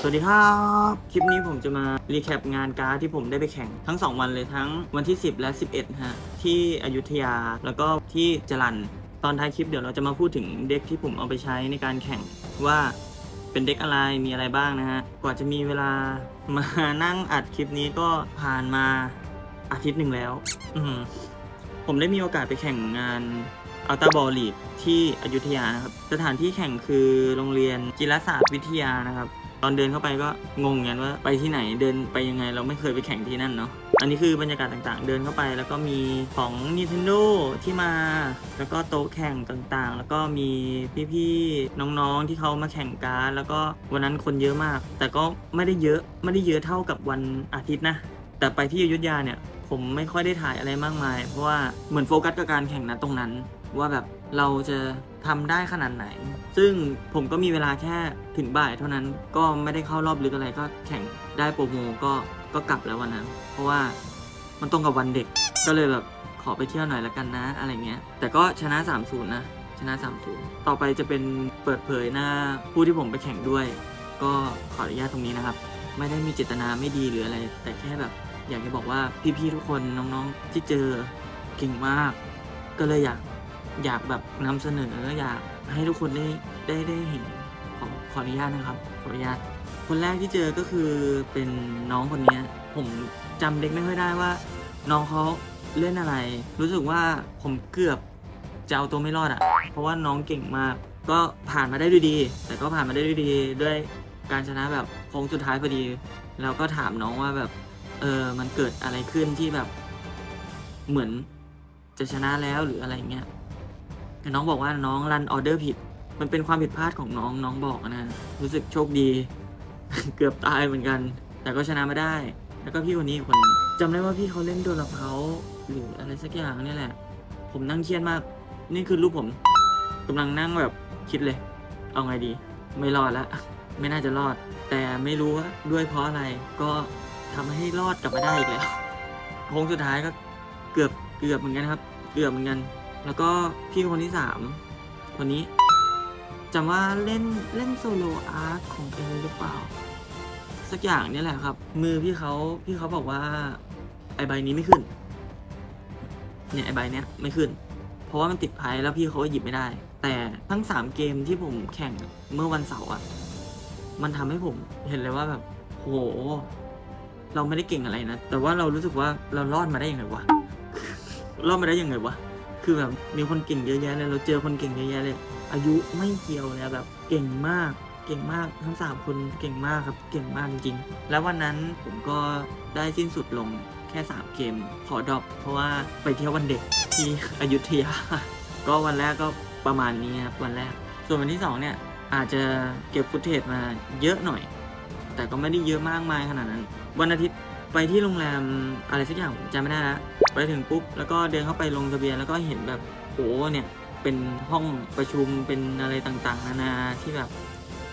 สวัสดีครับ คลิปนี้ผมจะมารีแคปงานการ์ดที่ผมได้ไปแข่งทั้ง 2 วันเลยทั้งวันที่ 10 และ 11ฮะที่อยุธยาแล้วก็ที่จรันตอนท้ายคลิปเดี๋ยวเราจะมาพูดถึงเด็กที่ผมเอาไปใช้ในการแข่งว่าเป็นเด็กอะไรมีอะไรบ้างนะฮะกว่าจะมีเวลามานั่งอัดคลิปนี้ก็ผ่านมาอาทิตย์หนึ่งแล้ว อืผมได้มีโอกาสไปแข่งงานอัลตาบอลลีกที่อยุธยานะครับสถานที่แข่งคือโรงเรียนจิรศาสตร์วิทยานะครับ ตอนเดินเข้าไปก็งงเหมือนกันว่าไปที่ไหนเดินไปยังไงเราไม่เคยไปแข่งที่นั่นเนาะอันนี้คือบรรยากาศต่างๆ เดินเข้าไป แล้วก็มีของ Nintendo ที่มา แล้วก็โต๊ะแข่งต่างๆ แล้วก็มีพี่ๆน้องๆที่เขามาแข่งการ์ดแล้วก็วันนั้นคนเยอะมาก แต่ก็ไม่ได้เยอะไม่ได้เยอะเท่ากับวันอาทิตย์นะ แต่ไปที่อยุธยาเนี่ยผมไม่ค่อยได้ถ่ายอะไรมากมาย เพราะว่าเหมือนโฟกัสกับการแข่งนะตรงนั้น ว่าแบบเราจะ ทำได้ขนาดไหน ซึ่งผมก็มีเวลาแค่ถึงบ่ายเท่านั้นก็ไม่ได้เข้ารอบลึกอะไรก็แข่งได้โปรโมก็ก็กลับแล้ววันนั้น เพราะว่ามันตรงกับวันเด็กก็เลยแบบขอไปเที่ยวหน่อยละกันนะอะไรเงี้ย แต่ก็ชนะ 3-0 นะ ชนะ 3-0 ต่อไปจะเป็นเปิดเผยหน้าผู้ที่ผมไปแข่งด้วย ก็ขออนุญาตตรงนี้นะครับ ไม่ได้มีเจตนาไม่ดีหรืออะไร แต่แค่แบบอยากจะบอกว่าพี่ๆทุกคนน้องๆที่เจอเก่งมาก ก็เลยอยาก อยากแบบนำเสนออยากให้ทุกคนได้ได้ได้เห็นขอขออนุญาตนะครับขออนุญาตคนแรกที่เจอก็คือเป็นน้องคนนี้ผมจำเด็กไม่ค่อยได้ว่า น้องเขาเล่นอะไร รู้สึกว่าผมเกือบจะเอาตัวไม่รอดอะ่ะ เพราะว่าน้องเก่งมาก ก็ผ่านมาได้ด้วยดี แต่ก็ผ่านมาได้ด้วยดี ด้วยการชนะแบบโค้งสุดท้ายพอดีแล้วก็ถามน้องว่าแบบ เออมันเกิดอะไรขึ้นที่แบบเหมือนจะชนะแล้วหรืออะไรเงี้ย แต่น้องบอกว่าน้องรันออเดอร์ผิด มันเป็นความผิดพลาดของน้องน้องบอกนะ รู้สึกโชคดี เกือบตายเหมือนกัน แต่ก็ชนะมาได้ แล้วก็พี่คนนี้คนจำได้ว่าพี่เขาเล่นโดนละเขาหรืออะไรสักอย่างนี่แหละ ผมนั่งเครียดมาก นี่คือรูปผมกำลังนั่งแบบคิดเลย เอาไงดี ไม่รอดล้วไม่น่าจะรอด แต่ไม่รู้ว่าด้วยเพราะอะไรก็ทำให้รอดกลับมาได้อีกแล้วโค้งสุดท้ายก็เกือบเกือบเหมือนกันครับ เกือบเหมือนกัน แล้วก็พี่คนที่สามคนนี้จำว่าเล่นเล่นโซโลอาร์ตของเอหรือเปล่า สักอย่างนี่แหละครับ มือพี่เขาพี่เขาบอกว่า ไอใบนี้ไม่ขึ้น เนี่ยไอใบเนี้ยไม่ขึ้น เพราะว่ามันติดไพ่แล้วพี่เขาก็หยิบไม่ได้ แต่ทั้งสามเกมที่ผมแข่งเมื่อวันเสาร์อะมันทำให้ผมเห็นเลยว่าแบบโห เราไม่ได้เก่งอะไรนะ แต่ว่าเรารู้สึกว่าเรารอดมาได้ยังไงวะ รอดมาได้ยังไงวะ คือแบบมีคนเก่งเยอะแยะเลยเราเจอคนเก่งเยอะแยะเลย อายุไม่เกี่ยวเลยแบบเก่งมากเก่งมากทั้งสามคนเก่งมากครับเก่งมากจริง แล้ววันนั้นผมก็ได้สิ้นสุดลงแค่ 3 เกมขอดรอปเพราะว่าไปเที่ยววันเด็กที่อยุธยา ก็วันแรกก็ประมาณนี้ครับวันแรก ส่วนวันที่สองเนี่ยอาจจะเก็บฟุตเทจมาเยอะหน่อย แต่ก็ไม่ได้เยอะมากมายขนาดนั้น วันอาทิตย์ ไปที่โรงแรมอะไรสักอย่างผมจำไม่ได้ละไปถึงปุ๊บแล้วก็เดินเข้าไปลงทะเบียนแล้วก็เห็นแบบโอ้เนี่ยเป็นห้องประชุมเป็นอะไรต่างๆ นานาที่แบบ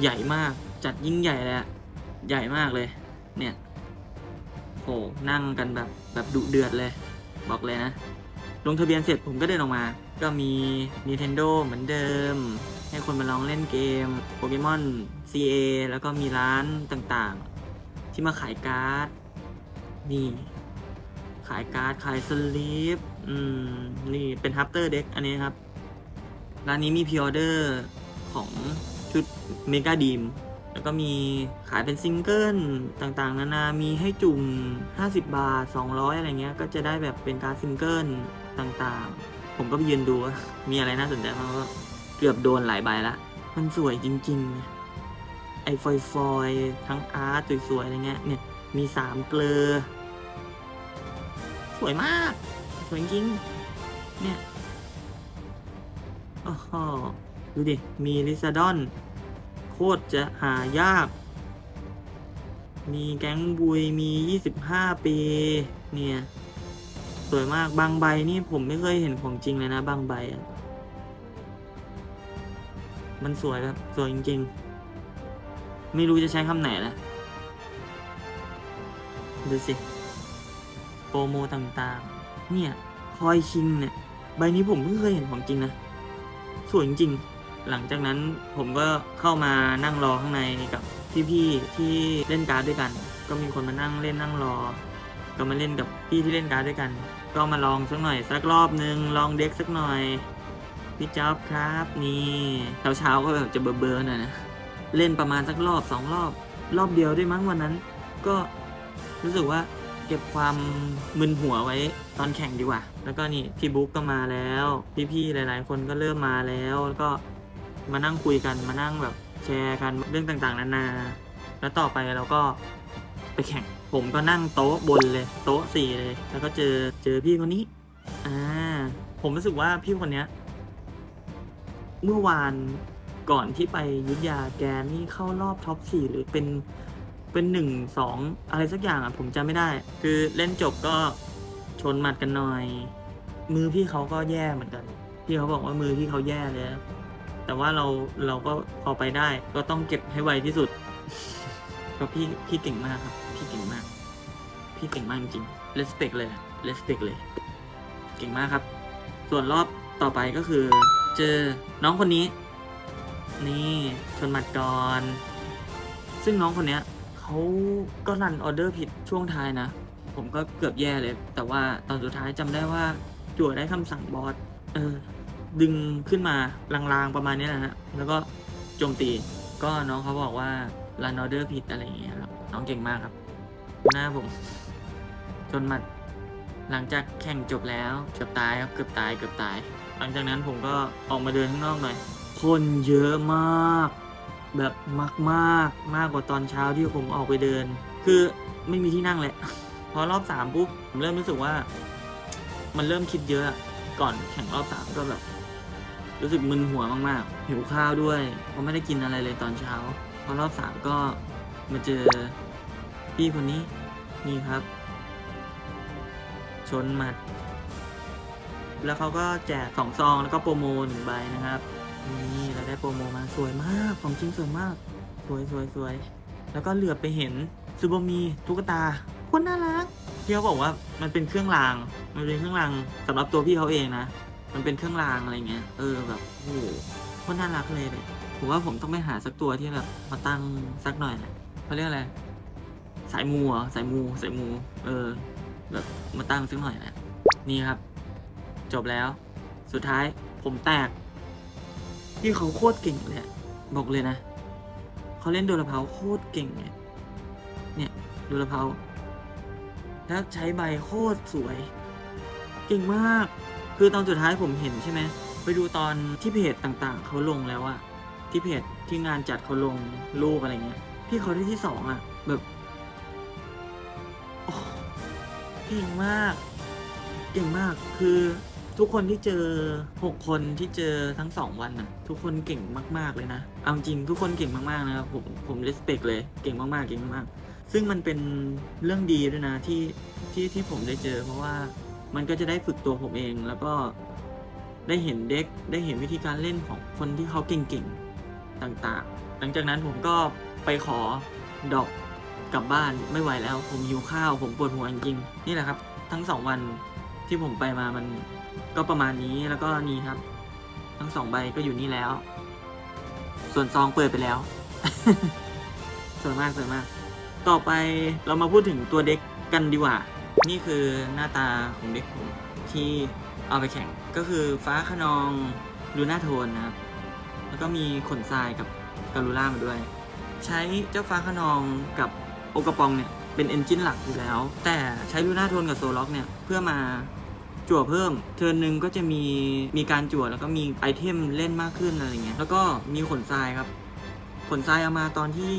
ใหญ่มากจัดยิ่งใหญ่เลยอะใหญ่มากเลย เนี่ยโหนั่งกันแบบแบบดุเดือดเลย บอกเลยนะ ลงทะเบียนเสร็จผมก็เดินออกมา ก็มี Nintendo เหมือนเดิม ให้คนมาลองเล่นเกมโปเกมอน CA แล้วก็มีร้านต่างๆ ที่มาขายการ์ด นี่ ขายการ์ด ขายสลีปอืม นี่เป็นฮับเตอร์เด็กอันนี้ครับ ร้านนี้มีพ r ออเดอร์ของชุดเมกาดีม แล้วก็มีขายเป็นซิงเกิลต่างๆ นานา มีให้จุ่ม 50 บาท 200 อะไรเงี้ย ก็จะได้แบบเป็นการดซิงเกิลต่างๆ ผมก็ไปยืนดูว่ามีอะไรน่าสนใจมางก็เกือบโดนหลายใบละ มันสวยจริง ๆ ไอ้ฟอยฟอยๆทั้งอาร์ตสวยๆอะไรเงี้ยเนี่ย มีสามเกลอสวยมาก สวยจริง เนี่ยโอ้โหดูดิ มีลิซาดอน โคตรจะหายาก มีแก๊งบุยมี 25 ปี เนี่ย สวยมากบางใบนี่ผมไม่เคยเห็นของจริงเลยนะบางใบอะมันสวยแบบสวยจริง ๆ ไม่รู้จะใช้คำไหนแล้ว ดูสิ โปรโมต่างๆ เนี่ย คอยคิงเนี่ย ใบนี้ผมเพิ่งเคยเห็นของจริงนะ สวยจริงๆ หลังจากนั้นผมก็เข้ามานั่งรอข้างในกับพี่ๆที่เล่นการ์ดด้วยกัน ก็มีคนมานั่งเล่นนั่งรอ ก็มาเล่นกับพี่ที่เล่นการ์ดด้วยกัน ก็มาลองสักหน่อยสักรอบนึง ลองเด็กสักหน่อย พี่จ๊อบครับนี่เช้าเช้าๆก็แบบจะเบอร์เบอร์หน่อยนะ เล่นประมาณสักรอบสองรอบ รอบเดียวด้วยมั้งวันนั้น ก็ รู้สึกว่าเก็บความมึนหัวไว้ตอนแข่งดีกว่า แล้วก็นี่พี่บุ๊กก็มาแล้ว พี่ๆหลาย ๆ คนก็เริ่มมาแล้ว แล้วก็มานั่งคุยกันมานั่งแบบแชร์กันเรื่องต่างๆนานา แล้วต่อไปเราก็ไปแข่ง ผมก็นั่งโต๊ะบนเลย โต๊ะสี่เลย แล้วก็เจอเจอพี่คนนี้ อ่า ผมรู้สึกว่าพี่คนเนี้ย เมื่อวานก่อนที่ไปยุทธยาแกนี่เข้ารอบท็อปสี่หรือเป็น เป็นหนึ่งสองอะไรสักอย่างอะผมจำไม่ได้ คือเล่นจบก็ชนหมัดกันหน่อย มือพี่เขาก็แย่เหมือนกัน พี่เขาบอกว่ามือพี่เขาแย่เลยแต่ว่าเราเราก็พอไปได้ ก็ต้องเก็บให้ไวที่สุดก็พี่พี่เก่งมากครับ พี่เก่งมาก พี่เก่งมากจริงๆ respect เลย respect เลย เก่งมากครับ ส่วนรอบต่อไปก็คือ เจอน้องคนนี้ นี่ชนหมัดก่อน ซึ่งน้องคนเนี้ย เขาก็รันออเดอร์ผิดช่วงท้ายนะ ผมก็เกือบแย่เลย แต่ว่าตอนสุดท้ายจำได้ว่าจั่วได้คำสั่งบอสเออดึงขึ้นมาลางๆประมาณนี้แหละฮะแล้วก็โจมตี ก็น้องเขาบอกว่ารันออเดอร์ผิดอะไรอย่างเงี้ยครับน้องเก่งมากครับ หน้าผมจนหมัดหลังจากแข่งจบแล้วเกือบตายครับเกือบตายเกือบตาย หลังจากนั้นผมก็ออกมาเดินข้างนอกหน่อย คนเยอะมาก แบบมากมากๆมากกว่าตอนเช้าที่ผมออกไปเดิน คือไม่มีที่นั่งแหละ พอรอบสามปุ๊บผมเริ่มรู้สึกว่า มันเริ่มคิดเยอะก่อนแข่งรอบสามก็แบบ รู้สึกมึนหัวมากๆหิวข้าวด้วยเพราะไม่ได้กินอะไรเลยตอนเช้า พอรอบสามก็มาเจอพี่คนนี้นี่ครับ ชนหมัด แล้วเขาก็แจกสองซองแล้วก็โปรโมหนึ่งใบนะครับนี่ โปรโมมาสวยมากของจริงสวยมาก สวยสวยสวยแล้วก็เหลือไปเห็นซูโบมีตุ๊กตาคนน่ารักพี่เขาบอกว่ามันเป็นเครื่องราง มันเป็นเครื่องรางสำหรับตัวพี่เขาเองนะ มันเป็นเครื่องรางอะไรเงี้ย เออแบบโอ้โหคนน่ารักเลยเลยผมว่าผมต้องไปหาสักตัวที่แบบมาตั้งสักหน่อยแหละเขาเรียกอะไรสายมูเหรอสายมูสายมู เออ แบบมาตั้งสักหน่อยแหละนี่ครับ จบแล้ว สุดท้ายผมแตก พี่เขาโคตรเก่งเลยบอกเลยนะเขาเล่นโดราเพาโคตรเก่งเนี่ยเนี่ยโดราเพาแล้วใช้ใบโคตรสวย เก่งมาก คือตอนสุดท้ายผมเห็นใช่ไหมไปดูตอนที่เพจต่างๆ เขาลงแล้วอะที่เพจที่งานจัดเขาลงรูปอะไรเงี้ยพี่เขาได้ที่สองอะแบบโอ้เก่งมาก เก่งมากคือ ทุกคนที่เจอ 6 คนที่เจอทั้ง 2 วันน่ะ ทุกคนเก่งมากๆเลยนะ เอาจริงทุกคนเก่งมากๆนะครับผมผมเลสเปกเลยเก่งมากๆเก่งมากๆซึ่งมันเป็นเรื่องดีด้วยนะที่ที่ที่ผมได้เจอ เพราะว่ามันก็จะได้ฝึกตัวผมเองแล้วก็ได้เห็นเด็กได้เห็นวิธีการเล่นของคนที่เขาเก่งๆต่างๆ หลังจากนั้นผมก็ไปขอดอกกลับบ้านไม่ไหวแล้ว ผมหิวข้าว ผมปวดหัวจริงๆนี่แหละครับ ทั้งสองวัน ที่ผมไปมามันก็ประมาณนี้แล้วก็นี่ครับ ทั้งสองใบก็อยู่นี่แล้ว ส่วนซองเปิดไปแล้วสวยมากสวยมาก ต่อไปเรามาพูดถึงตัวเด็กกันดีกว่า นี่คือหน้าตาของเด็กผมที่เอาไปแข่งก็คือฟ้าขนองลูน่าโทนนะครับ แล้วก็มีขนทรายกับกาลูล่ามาด้วย ใช้เจ้าฟ้าขนองกับโอกระปองเนี่ยเป็นเอนจินหลักอยู่แล้ว แต่ใช้ลูน่าโทนกับโซล็อกเนี่ยเพื่อมา จั่วเพิ่ม เทิร์นหนึ่งก็จะมีมีการจั่วแล้วก็มีไอเทมเล่นมากขึ้นอะไรเงี้ยแล้วก็มีขนทรายครับ ขนทรายเอามาตอนที่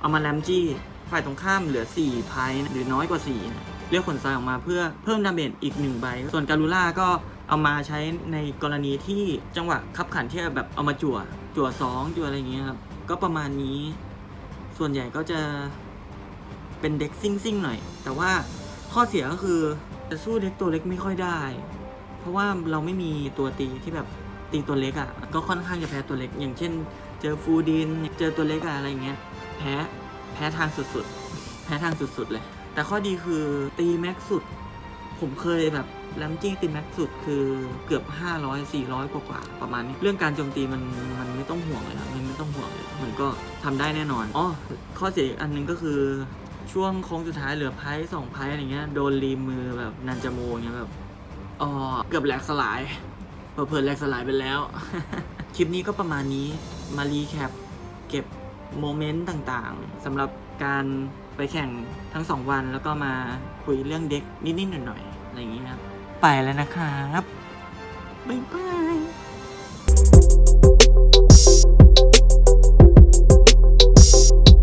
เอามาแรมจี้ฝ่ายตรงข้ามเหลือ4ไพหรือน้อยกว่า4นะเลือกขนทรายออกมาเพื่อเพิ่มดาเมจอีกหนึ่งใบ ส่วนการูล่าก็เอามาใช้ในกรณีที่จังหวะขับขันที่แบบเอามาจั่ว จั่วสองจั่วอะไรอย่างเงี้ยครับ ก็ประมาณนี้ ส่วนใหญ่ก็จะเป็นเด็กซิ่งๆหน่อย แต่ว่าข้อเสียก็คือ จะสู้เด็กตัวเล็กไม่ค่อยได้ เพราะว่าเราไม่มีตัวตีที่แบบตีตัวเล็กอะ่ะก็ค่อนข้างจะแพ้ตัวเล็ก อย่างเช่น เจอฟูดินเจอตัวเล็กอะอะไรเงี้ยแพ้แพ้ทางสุดๆ แพ้ทางสุดๆเลย แต่ข้อดีคือตีแม็กสุด ผมเคยแบบแลมจิ้งติดแม็กสุดคือเกือบ 500 400 กว่ากว่าๆประมาณนี้ เรื่องการโจมตีมันมันไม่ต้องห่วงเลยครับมันไม่ต้องห่วงเลยมันก็ทำได้แน่นอนอ๋อข้อเสียอีกอันหนึงก็คือ ช่วงโค้งสุดท้ายเหลือไพ่สองไพ่อะไรเงี้ยโดนรีมือแบบนันจาโมเงี้ยแบบอ๋อเกือบแหลกสลายเผื่อแหลกสลายไปแล้ว คลิปนี้ก็ประมาณนี้มารีแคปเก็บโมเมนต์ต่างๆสำหรับการไปแข่งทั้งสองวันแล้วก็มาคุยเรื่องเด็กนิดๆหน่อยๆอะไรอย่างเงี้ยครับ ไปแล้วนะครับ บ๊ายบาย